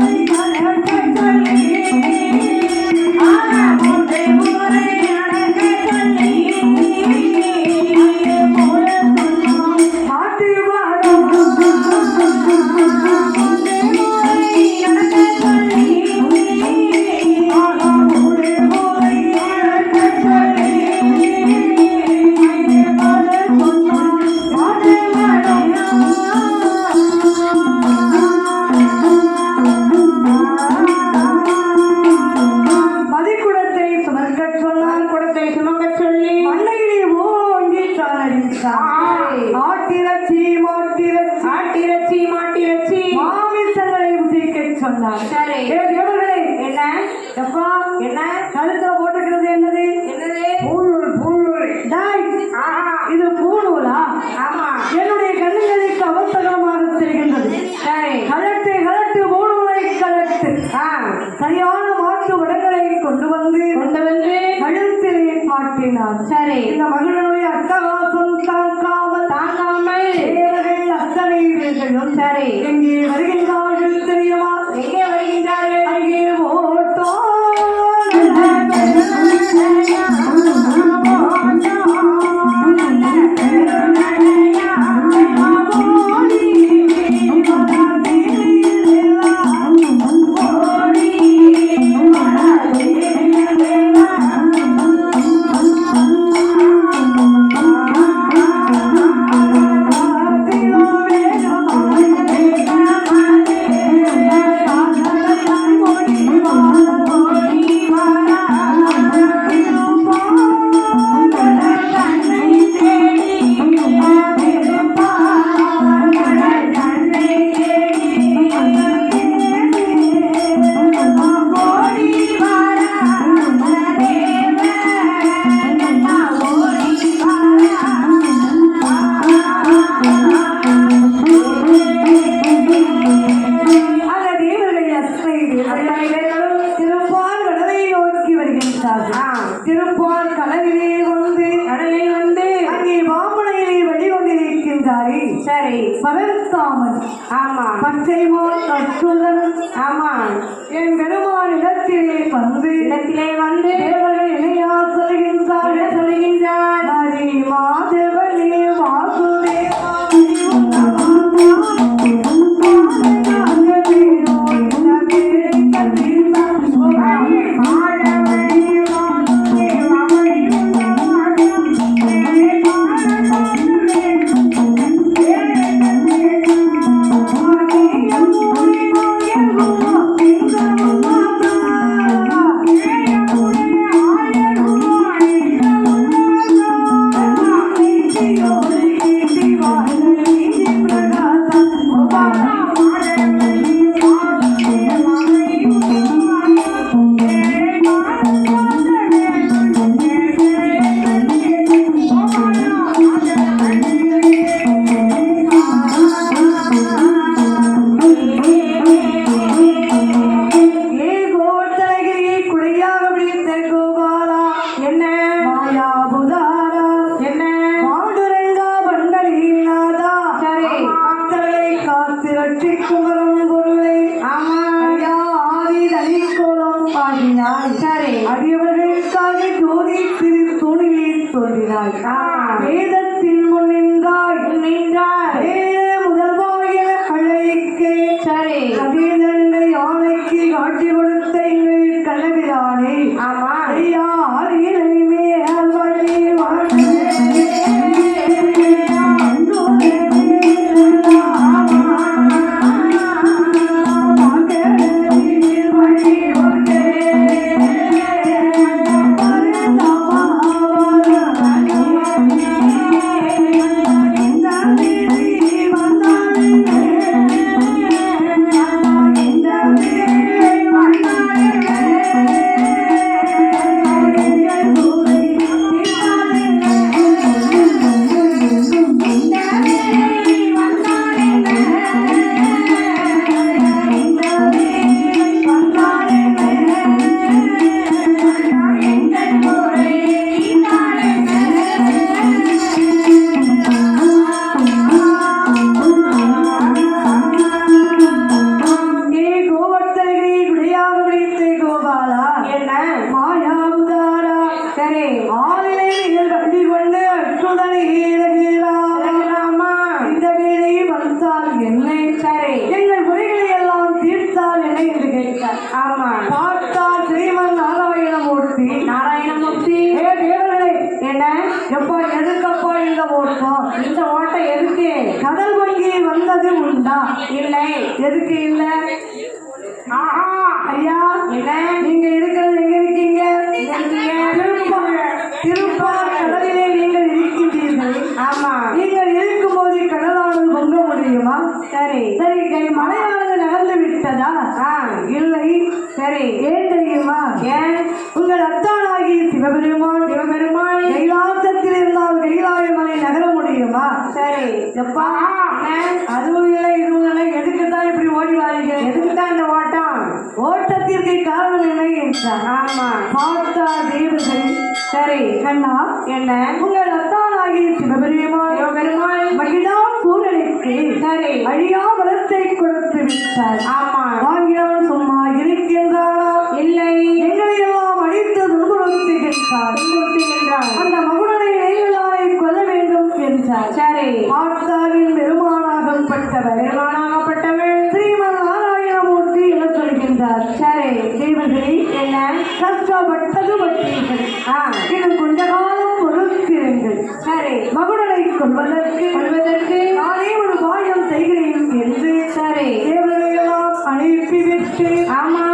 மதிக்குடத்தை சரி. தேவர்களே என்ன? எப்பா என்ன? கழுத்துல போட்டுக்கிறது என்னது? என்னது? பூநூல் பூநூல். டாய் ஆஹா. இது பூநூலா? ஆமா. என்னுடைய கண்ணுகளுக்கு அவசரமாக தெரிகின்றது. சரி. கலட்டு கலட்டு பூநூலை கலட்டு. சரியான மாற்று உடங்களை கொண்டு வந்து கொண்டு வந்து கழுத்திலே மாட்டினார் சரி. இந்த மகளிருடைய அட்டகாசம் தாக்காமல் தாங்காமல் தேவர்கள் அத்தனை பேர்களும் சரி. எங்கே வருகின்றார்கள் தெரியுமா? எங்கே வருகின்றார்கள் 阿妈 ஆமா ஐயா ஆதி தனிக்கோலம் பாடினாய் சரி. அடியவர்களுக்காக ஜோதி திரு துணியில் தோன்றினாய் வேதத்தின் முன் நின்றாய். நின்றார் வேத முதல்வாய அழைக்கே சரி. கதிரண்டை யானைக்கு காட்சி கொடுத்த எங்கள் கலவிரானே சரி. எப்பா? அதுவும் இல்லை இதுவும் இல்லை இப்படி ஓடி வாரீங்க? எதுக்கு தான் இந்த ஓட்டம்? ஓட்டத்திற்கு காரணம் என்ன என்றார் ஆமா. பார்த்தா தேவர்கள். சரி கண்ணா என்ன? உங்கள் அத்தானாகி சிவபெருமான் சிவபெருமான். மகிழா பூரனுக்கு சரி. அழியா வளத்தை கொடுத்து விட்டார். ஆமா. வாங்கினவன் சும்மா இருக்கின்றானா கொள்வதற்கு கொள்வதற்கு நானே ஒரு காயம் செய்கிறேன் என்று சரி. தேவர்களெல்லாம் அனுப்பிவிட்டு ஆமா.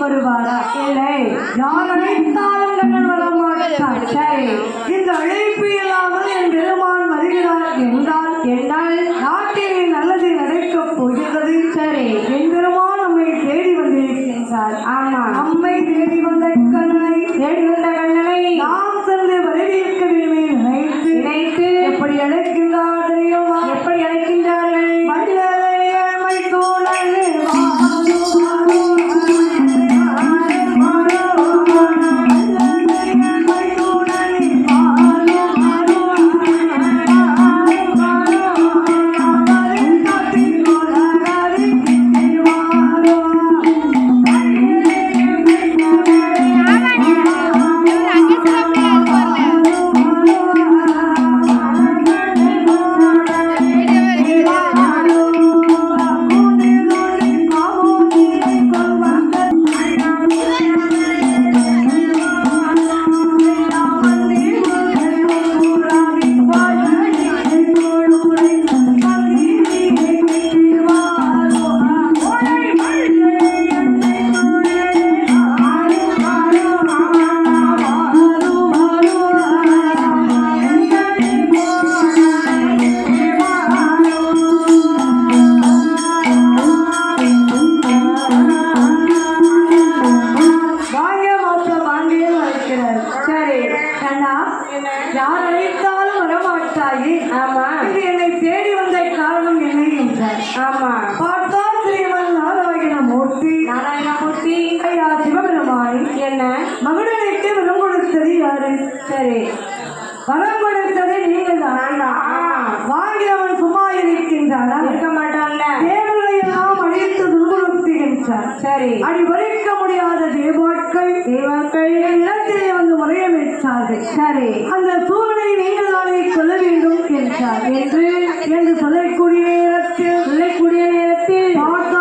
வருவாரா? இல்லை. யார் அழைத்தாலும் கண்ணன் வர சரி இந்த அழைப்பு இல்லாமல் என் பெருமான் வருகிறார் என்றால் என்றால் நாட்டிலே நல்லது நடக்கப் போகிறது. சரி. என் பெருமான் நம்மை தேடி வந்திருக்கின்றார். ஆனால் கொடுத்தது நீங்கள் தான். வாங்கியவன் சும்மா இருக்கின்றானா? இருக்க மாட்டான்ல. தேவர்களை எல்லாம் அழித்து சரி. அடி வரிக்க முடியாத தேவாட்கள் தேவாக்கள் இடத்திலே வந்து முறையமைத்தார்கள் சரி. அந்த சூழலை நீங்கள் நாளை கொல்ல வேண்டும் என்றார். என்று என்று சொல்லக்கூடிய நேரத்தில் சொல்லக்கூடிய நேரத்தில் பார்த்தார்கள்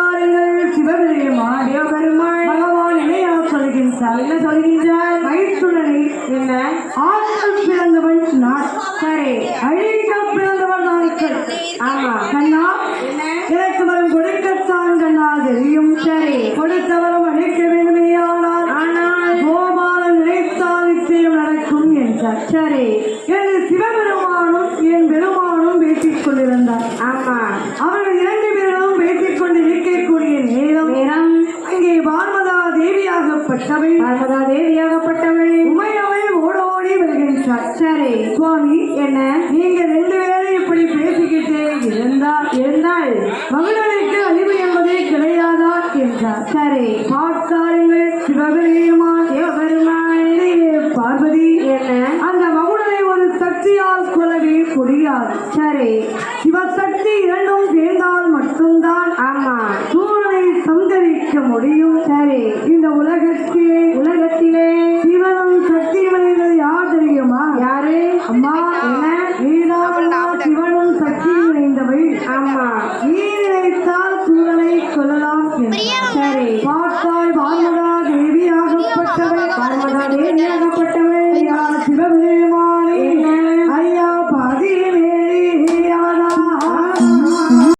என்றார் சரி எனது சிவபெருமானும் என் பெருமானும் பேசிக் கொண்டிருந்தார். ஆமா. அவர்கள் இரண்டு பேரும் பேசிக் கொண்டிருக்கக்கூடிய நேரம் நேரம். அங்கே பார்மதா தேவியாகப்பட்டவள். பார்மதா தேவியாகப்பட்டவள். உமையவை ஓடோடி வருகின்றார் சரி சுவாமி என்ன? நீங்க ரெண்டு பேரும் இப்படி பேசிக்கிட்டே இருந்தா இருந்தால். மகளிருக்கு அழிவு என்பதே கிடையாதா? என்றார். சரி பார்த்தாருங்கள் சிவபெருமான். சரி சிவசக்தி